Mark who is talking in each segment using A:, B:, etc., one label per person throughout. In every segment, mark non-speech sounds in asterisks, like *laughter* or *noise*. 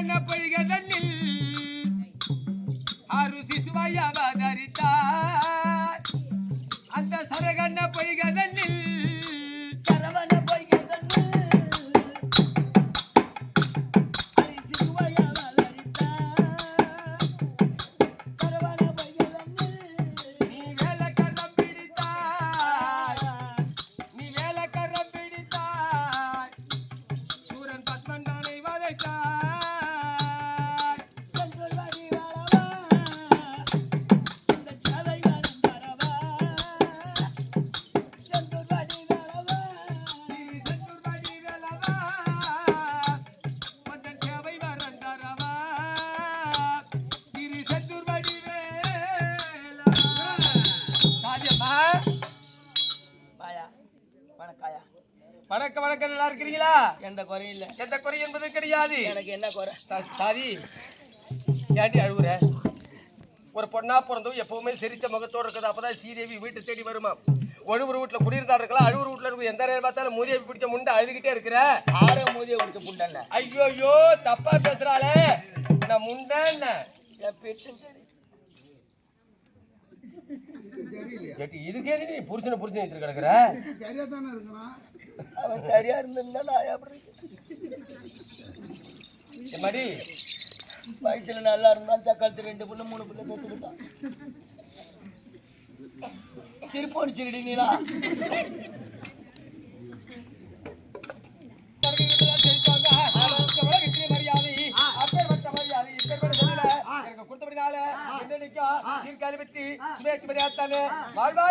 A: என்ன பொய்கத வணக்கம் வணக்கம். நல்லா இருக்கிறீங்களா?
B: எந்த குறையும் இல்ல.
A: எந்த குறை என்பது கிடையாது.
B: எனக்கு என்ன குறை?
A: தாதி ஏண்டி அழுகுற ஒரு பொண்ணா பிறந்தும் எப்பவுமே சிரிச்ச முகத்தோடு இருக்குது அப்பதான் சீதேவி வீட்டு தேடி வருமா? ஒழுவுறு வீட்டுல குடியிருந்தா இருக்கலாம் அழுவுறு வீட்டுல இருக்கும் எந்த நேரம் பார்த்தாலும் மூதியை பிடிச்ச முண்டை அழுதுகிட்டே இருக்கிற?
B: ஆரோ மூதிய குடிச்ச புண்டல்ல
A: ஐயோ ஐயோ தப்பா பேசுறாளே. நான் முண்டை என்ன? இதுக்கே நீ புருஷனை புருஷன் வச்சுட்டு கிடக்குற?
B: அவன் சரியா இருந்திருந்தா நான் எப்படி
A: மாதிரி
B: வயசுல நல்லா இருந்தான் தக்காளத்து ரெண்டு புள்ள மூணு புள்ள பெற்றுக்கிட்டான் சிரிப்போடு சிரிடி நீலா.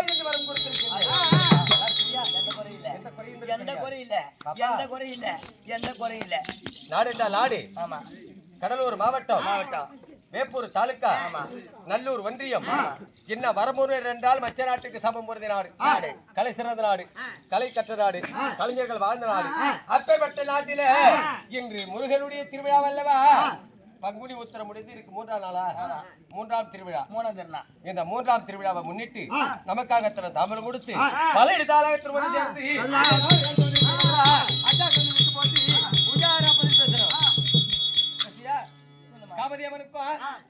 B: என்று வரம் இல்ல எந்த எந்த
A: நாடு.
B: ஆமா.
A: கடலூர் மாவட்டம்.
B: மாவட்டம்.
A: வேப்பூர் தாலுக்கா. நல்லூர் ஒன்றியம். என்ன வரமுறை என்றால் மச்ச நாட்டுக்கு சமம் பொருந்த நாடு.
B: நாடு.
A: கலை சிறந்த நாடு. கலை கற்ற நாடு. கலைஞர்கள் வாழ்ந்த நாடு. அப்பேற்பட்ட நாட்டில இன்று முருகனுடைய திருவிழா அல்லவா பங்குனி உத்தரம் முடிந்து இருக்கு மூன்றாம் நாளா மூன்றாம் திருவிழா.
B: மூணாம் திருநா
A: இந்த மூன்றாம் திருவிழாவை முன்னிட்டு நமக்காக தன தாமரம் கொடுத்து பல இடத்தாளாக திருமணம் சேர்ந்து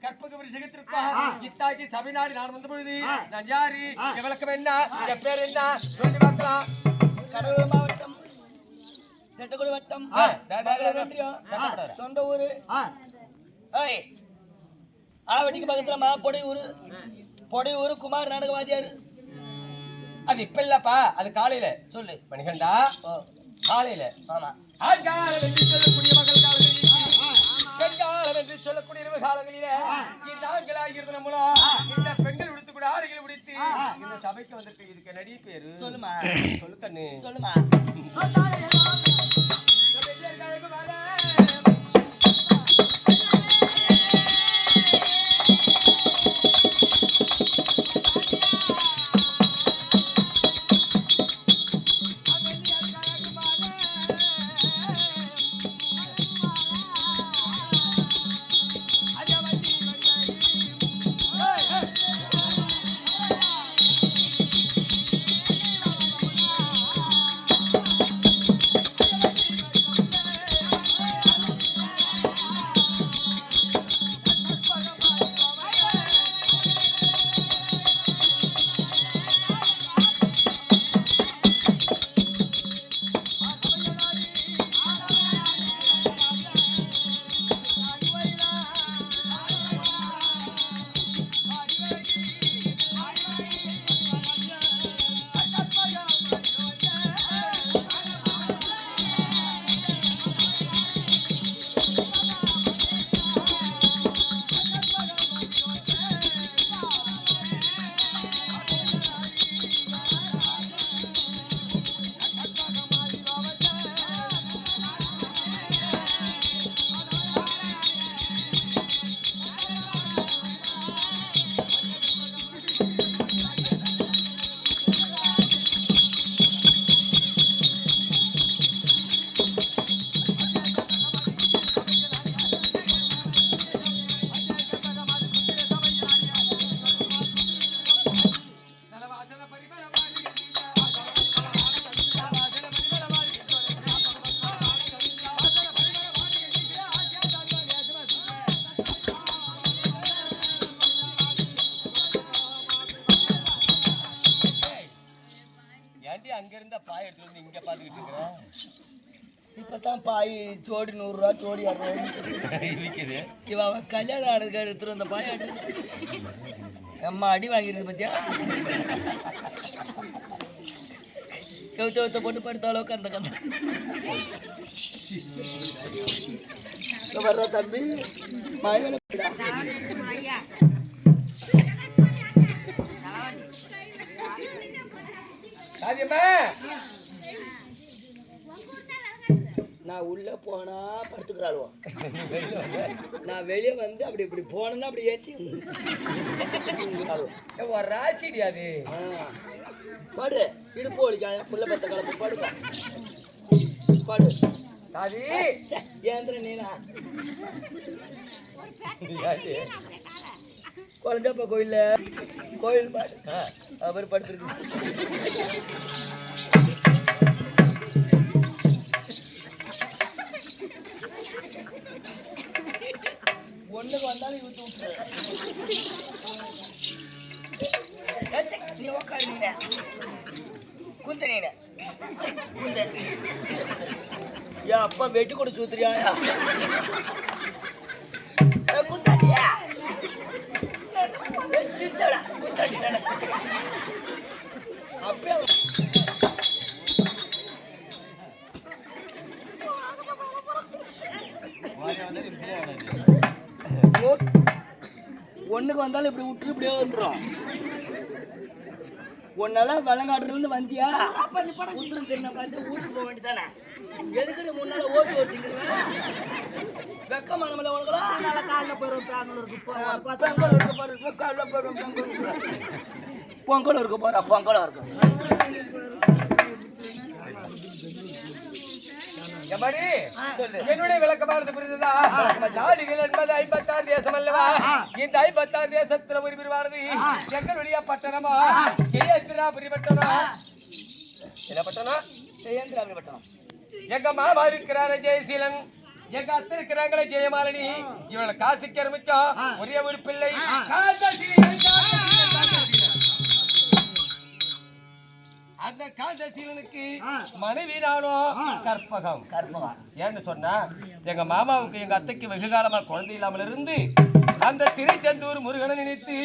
A: கற்பக விருஷகத்திற்கும் இத்தாக்கி சபைநாடு நான் வந்த பொழுது நான் யாரு என் விளக்கம் என்ன? என் பேர் என்ன? சொல்லி பார்க்கலாம்.
B: கடலூர் மாவட்டம் திட்டக்குடி வட்டம். சொந்த ஊரு. ஏய் ஆவடிக்கு பக்கத்துல மா பொடையூர் பொடையூர் குமார் நாடகவாதியார்.
A: அது இப்ப இல்லப்பா அது காலையில.
B: சொல்லு.
A: மணிகண்டா? காலையில.
B: ஆமா.
A: ஆண்காலம் என்று சொல்லக்கூடிய மகள் காலங்களில். பெண்காலம் என்று சொல்லக்கூடிய இரவு காலங்களிலே. நாங்களாக இருந்த மூலம் இந்த பெண்கள் உடுத்து கூட ஆடைகளை உடுத்து இந்த சபைக்கு வந்திருக்கு இதுக்கு நடிகை பேரு?
B: சொல்லுமா.
A: சொல்லு கண்ணு.
B: சொல்லுமா.
A: பாய் எடுத்து வந்து இங்க பாத்துக்கிட்டு இருக்கிறேன்.
B: இப்பதான் பாய் ஜோடி நூறுரூவா ஜோடி *laughs*
A: இருக்குது
B: இவன் கல்யாணம் ஆனதுக்கு எடுத்துட்டு வந்த பாய் அம்மா அடி வாங்கிருக்கு பத்தியா? கவுத்த கவுத்த போட்டு படுத்த அளவுக்கு அந்த கந்த வர்றா தம்பி. பாய் வேலை
A: சாதியம்மா
B: நான் உள்ள போனா படுத்துக்கிறாளுவோ. நான் வெளியே வந்து அப்படி இப்படி போனேன்னா அப்படி ஏச்சி
A: ஒரு ராசிடி அது.
B: படு. இடுப்பு வலிக்காத. புள்ள பத்த கலப்பு படுப்பா பாடு.
A: தாதி.
B: ஏந்திர நீனா. குழந்தைப்ப கோயில்ல. கோயில் பாடு. அவர் படுத்துருக்கு ஒண்ணுக்கு வந்தாலும் இழுத்து விட்டுரு நீ உக்காரு நீனே குந்த நீனே ச்சே, குந்த. ஏன் அப்பா வெட்டி கொடு சூத்துறியா ஒண்ணுக்கு வந்தாலும் இப்படி விட்டு இப்படியே வந்துடும் உன்னால வெள்ளங்காட்டுல இருந்து வந்தியா? உத்தரம் தெரியும் பார்த்து வீட்டுக்கு போக வேண்டியதானே எதுக்கு முன்னால ஓட்டு ஓட்டிக்கிறேன் வெக்க மனமில்ல உனக்குலாம்?
C: காலைல போயிரும் பெங்களூருக்கு போவோம்
B: பெங்களூருக்கு போறோம் காலைல போறோம் பெங்களூருக்கு. பொங்கலூருக்கு போறா பொங்கலூருக்கு.
A: எம்மாடி, என்னுடைய விளக்கமானது புரிந்ததா? நாடுகள் என்பது ஐம்பத்தாறு தேசம் அல்லவா? இந்த ஐம்பத்தாறு தேசத்துல ஒரு பிரிவானது எங்களுடைய பட்டணமா? ஜெயந்திராபுரி பட்டணம் என்ன பட்டணம்?
B: செய்யந்திராமி பட்டணம்
A: எங்க மாமா இருக்கிறாரு ஜெயசீலன். எங்க அத்தை இருக்கிறாங்களே ஜெயமாலினி. இவளை காசிக்கு ஆரம்பிக்கும் ஒரே ஒரு பிள்ளை காந்தசீலனுக்கு மனைவி நானோ கற்பகம்.
B: கற்பகம்.
A: ஏன்னு சொன்னா எங்க மாமாவுக்கு எங்க அத்தைக்கு வெகு காலமா குழந்தை இல்லாமல் இருந்து அந்த திருச்செந்தூர் முருகனை நினைத்து